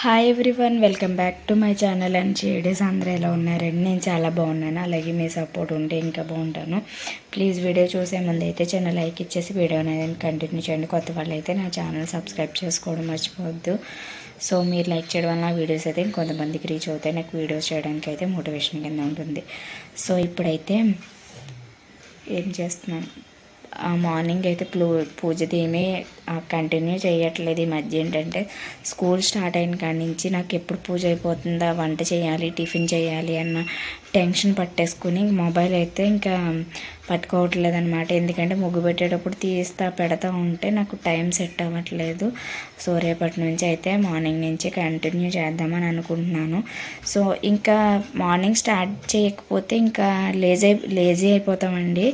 Hi everyone welcome back to my channel and షేడీస్ అందరూ ఎలా ఉన్నారండి? నేను చాలా బాగున్నాను. అలాగే మీ సపోర్ట్ ఉంటే ఇంకా బాగుంటాను. ప్లీజ్ వీడియో చూసే ముందు అయితే చిన్న లైక్ ఇచ్చేసి వీడియో అనేది కంటిన్యూ చేయండి. కొత్త వాళ్ళు అయితే నా ఛానల్ సబ్స్క్రైబ్ చేసుకోవడం మర్చిపోవద్దు. సో మీరు లైక్ చేయడం వల్ల వీడియోస్ అయితే ఇంకొంతమందికి రీచ్ అవుతాయి. నాకు వీడియోస్ చేయడానికి అయితే మోటివేషన్ కింద ఉంటుంది. సో ఇప్పుడైతే ఏం చేస్తున్నాను? మార్నింగ్ అయితే ప్లూ పూజది ఏమీ కంటిన్యూ చేయట్లేదు ఈ మధ్య ఏంటంటే స్కూల్ స్టార్ట్ అయిన కాడి నుంచి నాకు ఎప్పుడు పూజ అయిపోతుందా వంట చేయాలి టిఫిన్ చేయాలి అన్న టెన్షన్ పట్టేసుకుని మొబైల్ అయితే ఇంకా పట్టుకోవట్లేదు అనమాట ఎందుకంటే ముగ్గు పెట్టేటప్పుడు తీస్తా పెడతా ఉంటే నాకు టైం సెట్ అవ్వట్లేదు. సో రేపటి నుంచి అయితే మార్నింగ్ నుంచి కంటిన్యూ చేద్దామని అనుకుంటున్నాను. సో ఇంకా మార్నింగ్ స్టార్ట్ చేయకపోతే ఇంకా లేజీ లేజీ అయిపోతామండి.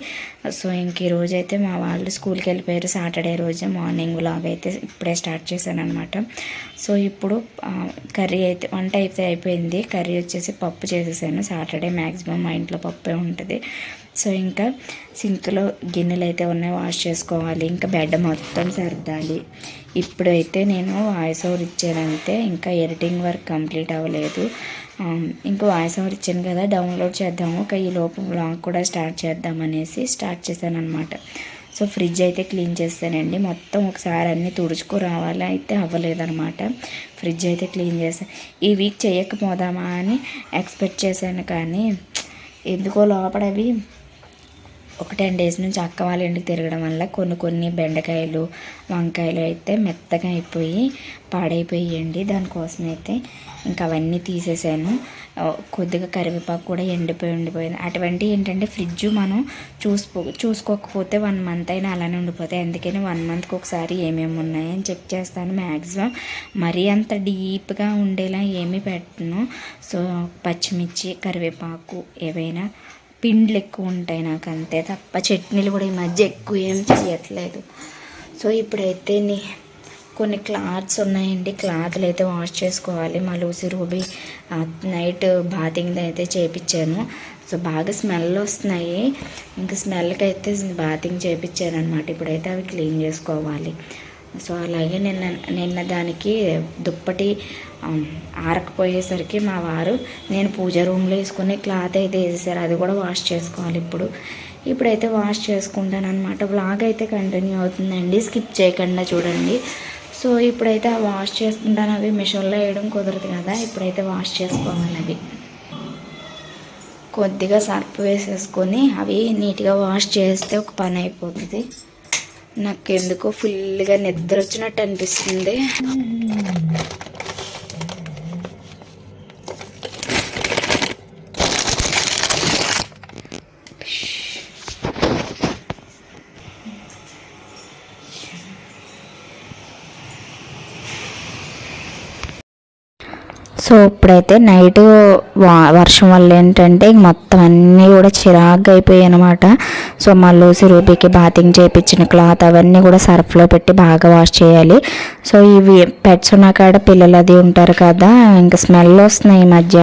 సో ఇంక ఈరోజు అయితే మా వాళ్ళు స్కూల్కి వెళ్ళిపోయారు. సాటర్డే రోజు మార్నింగ్ లాగా అయితే ఇప్పుడే స్టార్ట్ చేశాను అనమాట సో ఇప్పుడు కర్రీ అయితే వంట అయితే అయిపోయింది. కర్రీ వచ్చేసి పప్పు చేసేసాను. సాటర్డే మ్యాక్సిమం మా ఇంట్లో పప్పే ఉంటుంది. సో ఇంకా సింక్లో గిన్నెలు అయితే ఉన్నాయి వాష్ చేసుకోవాలి. ఇంకా బెడ్ మొత్తం సర్దాలి. ఇప్పుడైతే నేను వాయిస్ ఓవర్ ఇచ్చానంతే. ఇంకా ఎడిటింగ్ వర్క్ కంప్లీట్ అవ్వలేదు. ఇంకా వాయిస్ ఓవర్ ఇచ్చాను కదా డౌన్లోడ్ చేద్దాము. ఒక ఈ లోపు బ్లాగ్ కూడా స్టార్ట్ చేద్దామనేసి స్టార్ట్ చేశాను అనమాట సో ఫ్రిడ్జ్ అయితే క్లీన్ చేస్తానండి. మొత్తం ఒకసారి అన్నీ తుడుచుకు రావాలి. అయితే అవ్వలేదనమాట ఫ్రిడ్జ్ అయితే క్లీన్ చేస్తాను ఈ వీక్ చేయకపోదామా అని ఎక్స్పెక్ట్ చేశాను కానీ ఎందుకో లోపల అవి ఒక టెన్ డేస్ నుంచి అక్క వాళ్ళ ఇంటికి తిరగడం వల్ల కొన్ని కొన్ని బెండకాయలు వంకాయలు అయితే మెత్తగా అయిపోయి పాడైపోయాయండి. దానికోసం అయితే ఇంకా అవన్నీ తీసేసాను. కొద్దిగా కరివేపాకు కూడా ఎండిపోయి ఉండిపోయింది. అటువంటి ఏంటంటే ఫ్రిడ్జ్ మనం చూసుకో చూసుకోకపోతే వన్ మంత్ అయినా అలానే ఉండిపోతాయి. అందుకని వన్ మంత్కి ఒకసారి ఏమేమి ఉన్నాయని చెక్ చేస్తాను మ్యాక్సిమం మరీ అంత డీప్గా ఉండేలా ఏమీ పెట్టను. సో పచ్చిమిర్చి కరివేపాకు ఏవైనా పిండ్లు ఎక్కువ ఉంటాయి నాకు అంతే తప్ప చట్నీలు కూడా ఈ మధ్య ఎక్కువ ఏం చేయట్లేదు. సో ఇప్పుడైతే నీ కొన్ని క్లాత్స్ ఉన్నాయండి. క్లాత్లు అయితే వాష్ చేసుకోవాలి. మా లూసి రూబీ నైట్ బాతింగ్ అయితే చేపించాను సో బాగా స్మెల్ వస్తున్నాయి. ఇంకా స్మెల్కి అయితే బాతింగ్ చేయించాను అనమాట ఇప్పుడైతే అవి క్లీన్ చేసుకోవాలి. సో అలాగే నిన్న నిన్న దానికి దుప్పటి ఆరకపోయేసరికి మా వారు నేను పూజ రూమ్లో వేసుకునే క్లాత్ అయితే వేసేసారు. అది కూడా వాష్ చేసుకోవాలి ఇప్పుడు. ఇప్పుడైతే వాష్ చేసుకుంటాను అనమాట వ్లాగ్ అయితే కంటిన్యూ అవుతుందండి. స్కిప్ చేయకుండా చూడండి. సో ఇప్పుడైతే వాష్ చేసుకుంటాను అవి మిషన్లో వేయడం కుదరదు కదా ఇప్పుడైతే వాష్ చేసుకోవాలి అవి. కొద్దిగా సర్ఫ్ వేసేసుకొని అవి నీట్గా వాష్ చేస్తే ఒక పని అయిపోతుంది. నాకు ఎందుకో ఫుల్గా నిద్ర వచ్చినట్టు అనిపిస్తుంది. సో ఇప్పుడైతే నైట్ వర్షం వల్ల ఏంటంటే మొత్తం అన్నీ కూడా చిరాగ్గా అయిపోయాయి అనమాట సో మా లూసి రూపీకి బాతింగ్ చేయించిన క్లాత్ అవన్నీ కూడా సర్ఫ్లో పెట్టి బాగా వాష్ చేయాలి. సో ఇవి పెట్స్ ఉన్న కాడ పిల్లలు అది ఉంటారు కదా ఇంకా స్మెల్ వస్తున్నాయి ఈ మధ్య.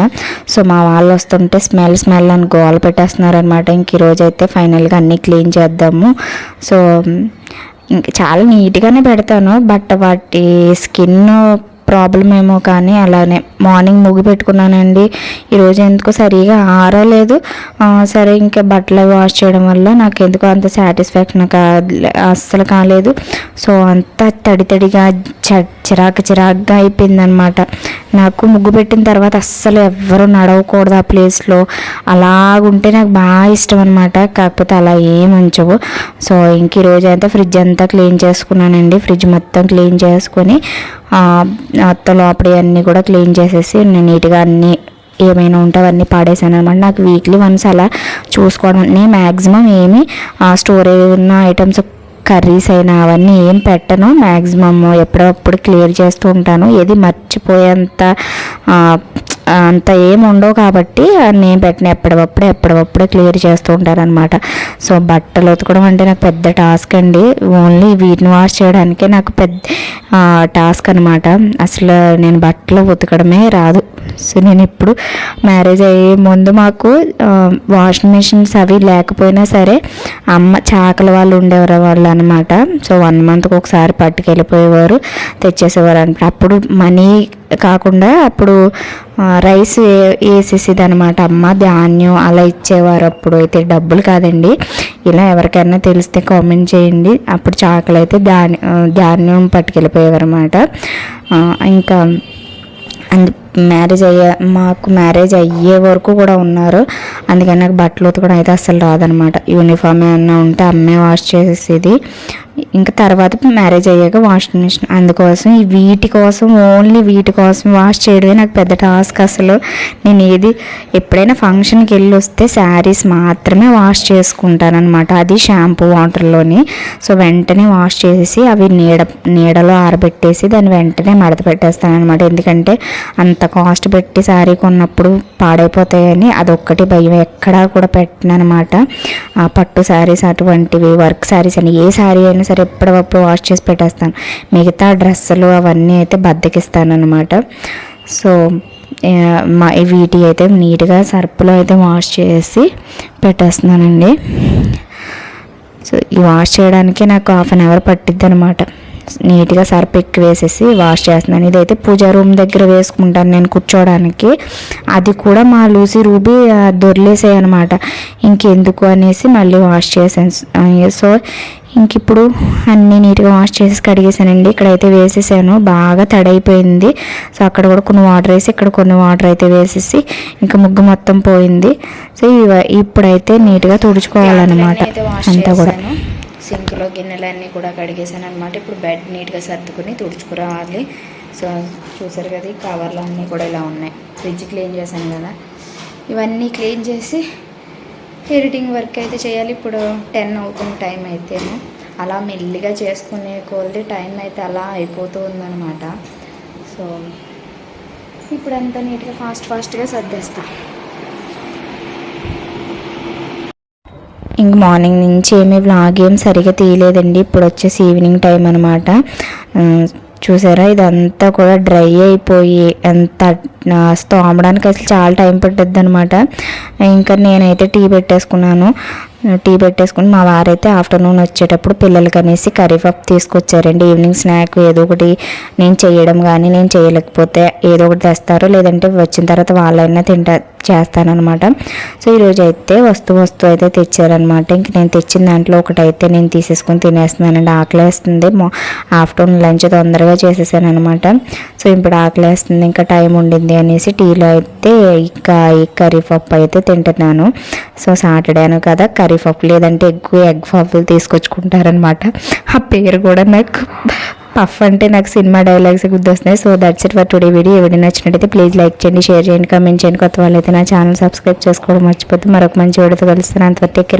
సో మా వాళ్ళు వస్తుంటే స్మెల్ స్మెల్ అని గోల పెట్టేస్తున్నారు అనమాట ఇంక ఈరోజు అయితే ఫైనల్గా అన్నీ క్లీన్ చేద్దాము. సో ఇంక చాలా నీట్గానే పెడతాను బట్ వాటి స్కిన్ ప్రాబ్లం ఏమో కానీ అలానే. మార్నింగ్ ముగ్గు పెట్టుకున్నానండి. ఈరోజు ఎందుకో సరిగా ఆరలేదు. సరే ఇంకా బట్టలు వాష్ చేయడం వల్ల నాకు ఎందుకో అంత సాటిస్ఫాక్షన్ కా అస్సలు కాలేదు. సో అంత తడి తడిగా చిరాకు చిరాకుగా అయిపోయిందనమాట. నాకు ముగ్గు పెట్టిన తర్వాత అస్సలు ఎవ్వరు నడవకూడదు ఆ ప్లేస్లో అలాగుంటే నాకు బాగా ఇష్టం అనమాట కాకపోతే అలా ఏం ఉంచవు. సో ఇంక ఈరోజు అయితే ఫ్రిడ్జ్ అంతా క్లీన్ చేసుకున్నానండి. ఫ్రిడ్జ్ మొత్తం క్లీన్ చేసుకొని అత్త లోపలి అన్నీ కూడా క్లీన్ చేసేసి నేను నీట్గా అన్నీ ఏమైనా ఉంటే అవన్నీ పాడేసాను అనమాట నాకు వీక్లీ వన్స్ అలా చూసుకోవడం నేను మ్యాక్సిమం ఏమి స్టోరేజ్ ఉన్న ఐటమ్స్ కర్రీస్ అయినా అవన్నీ ఏం పెట్టను. మ్యాక్సిమమ్ ఎప్పుడప్పుడు క్లియర్ చేస్తూ ఉంటాను. ఏది మర్చిపోయేంత అంత ఏం ఉండవు కాబట్టి నేను పెట్టిన. ఎప్పటికప్పుడు ఎప్పటికప్పుడే క్లియర్ చేస్తూ ఉంటారనమాట సో బట్టలు ఉతకడం అంటే నాకు పెద్ద టాస్క్ అండి. ఓన్లీ వీటిని వాష్ చేయడానికే నాకు పెద్ద టాస్క్ అనమాట అసలు నేను బట్టలు ఉతకడమే రాదు. సో నేను ఇప్పుడు మ్యారేజ్ అయ్యే ముందు మాకు వాషింగ్ మిషన్స్ అవి లేకపోయినా సరే అమ్మ చాకల వాళ్ళు ఉండేవారు వాళ్ళు అనమాట సో వన్ మంత్కి ఒకసారి పట్టుకెళ్ళిపోయేవారు తెచ్చేసేవారు అనమాట అప్పుడు మనీ కాకుండా అప్పుడు రైస్ వేసేసేది అనమాట అమ్మ ధాన్యం అలా ఇచ్చేవారు అప్పుడు. అయితే డబ్బులు కాదండి. ఇలా ఎవరికైనా తెలిస్తే కామెంట్ చేయండి. అప్పుడు చాకలు అయితే ధాన్యం ధాన్యం పట్టుకెళ్ళిపోయేవారు అనమాట ఇంకా అందు మ్యారేజ్ అయ్యే మాకు మ్యారేజ్ అయ్యే వరకు కూడా ఉన్నారు. అందుకని నాకు బట్టలు ఉతకడం అయితే అసలు రాదనమాట. యూనిఫామ్ ఏమన్నా ఉంటే అమ్మే వాష్ చేసేది ఇంకా తర్వాత మ్యారేజ్ అయ్యాక వాషింగ్ మిషన్. అందుకోసం ఈ వీటి కోసం ఓన్లీ వీటి కోసం వాష్ చేయడమే నాకు పెద్ద టాస్క్ అసలు. నేను ఏది ఎప్పుడైనా ఫంక్షన్కి వెళ్ళి వస్తే శారీస్ మాత్రమే వాష్ చేసుకుంటానమాట అది షాంపూ వాటర్లోని. సో వెంటనే వాష్ చేసేసి అవి నీడ నీడలో ఆరబెట్టేసి దాన్ని వెంటనే మడత పెట్టేస్తానమాట ఎందుకంటే అంత కాస్ట్ పెట్టి శారీ కొన్నప్పుడు పాడైపోతాయని అదొక్కటి భయం. ఎక్కడా కూడా పెట్టినమాట అనమాట ఆ పట్టు శారీస్ అటువంటివి వర్క్ శారీస్ అని ఏ శారీ అయినా సరే ఎప్పటికప్పుడు వాష్ చేసి పెట్టేస్తాను. మిగతా డ్రెస్సులు అవన్నీ అయితే బద్దకిస్తాను అనమాట సో మా వీటి అయితే నీట్గా సర్పులో అయితే వాష్ చేసి పెట్టేస్తున్నానండి. సో ఈ వాష్ చేయడానికి నాకు హాఫ్ అన్ అవర్ పట్టిద్ది అనమాట నీట్గా సర్ప్ ఎక్కువ వేసేసి వాష్ చేస్తున్నాను. ఇదైతే పూజా రూమ్ దగ్గర వేసుకుంటాను నేను కూర్చోవడానికి అది కూడా మా లూసీ రూబీ దొరిలేసాయి అనమాట ఇంకెందుకు అనేసి మళ్ళీ వాష్ చేశాను. ఆ, సో ఇంక ఇప్పుడు అన్నీ నీట్గా వాష్ చేసి కడిగేసానండి ఇక్కడైతే వేసేసాను. బాగా తడైపోయింది. సో అక్కడ కూడా కొన్ని వాటర్ వేసి ఇక్కడ కొన్ని వాటర్ అయితే వేసేసి ఇంకా ముగ్గు మొత్తం పోయింది. సో ఇవ- ఇప్పుడైతే నీట్గా తుడుచుకోవాలన్నమాట. అంతా కూడా. సింక్లో గిన్నెలన్నీ కూడా కడిగేసాను అనమాట ఇప్పుడు బెడ్ నీట్గా సర్దుకుని తుడుచుకురావాలి. సో చూసారు కదా ఈ కవర్లు అన్నీ కూడా ఇలా ఉన్నాయి. ఫ్రిడ్జ్ క్లీన్ చేశాను కదా. ఇవన్నీ క్లీన్ చేసి ఎడిటింగ్ వర్క్ అయితే చేయాలి. ఇప్పుడు టెన్ అవుతున్న టైం అయితేనే. అలా మెల్లిగా చేసుకునే కొలది టైం అయితే అలా అయిపోతూ ఉందన్నమాట. సో ఇప్పుడు అంత నీట్గా ఫాస్ట్ ఫాస్ట్గా సర్దేస్తాను ఇంక మార్నింగ్ నుంచి ఏమీ వ్లాగ్ ఏం సరిగా తీయలేదండి. ఇప్పుడు వచ్చేసి ఈవినింగ్ టైం అనమాట చూసారా? ఇదంతా కూడా డ్రై అయిపోయి ఎంత స్తోమడానికి తోమడానికి అసలు చాలా టైం పట్టుద్ది అనమాట ఇంకా నేనైతే టీ పెట్టేసుకున్నాను. టీ పెట్టేసుకుని మా వారైతే ఆఫ్టర్నూన్ వచ్చేటప్పుడు పిల్లలకి అనేసి కర్రీపప్పు తీసుకొచ్చారండి. ఈవినింగ్ స్నాక్ ఏదో ఒకటి నేను చేయడం కానీ నేను చేయలేకపోతే ఏదో ఒకటి తెస్తారు లేదంటే వచ్చిన తర్వాత వాళ్ళైనా తింటా చేస్తానన్నమాట. సో ఈరోజు అయితే వస్తు వస్తువు అయితే తెచ్చారనమాట ఇంక నేను తెచ్చిన దాంట్లో ఒకటైతే నేను తీసేసుకొని తినేస్తున్నానండి. ఆకలి వేస్తుంది ఆఫ్టర్నూన్ లంచ్ తొందరగా చేసేసాను అనమాట సో ఇప్పుడు ఆకలి వేస్తుంది ఇంకా టైం ఉండింది అనేసి టీలో అయితే ఇంకా ఈ కర్రీ పప్పు అయితే తింటున్నాను. సో సాటర్డేను కదా కర్రీ పప్పు లేదంటే ఎగ్ ఎగ్ పప్పులు తీసుకొచ్చుకుంటారనమాట ఆ పేరు కూడా నాకు పఫ్ అంటే నాకు cinema dialogues గుర్తొస్తున్నాయి. So that's it for today video ఎవరి నచ్చినట్టయితే ప్లీజ్ లైక్ చేయండి షేర్ చేయండి కమెంట్ చేయండి. కొత్త వాళ్ళైతే నా ఛానల్ సబ్స్క్రైబ్ చేసుకోవడం మర్చిపోతే మరొక మంచి వీడియోతో కలుస్తాను. అంతవరకు take.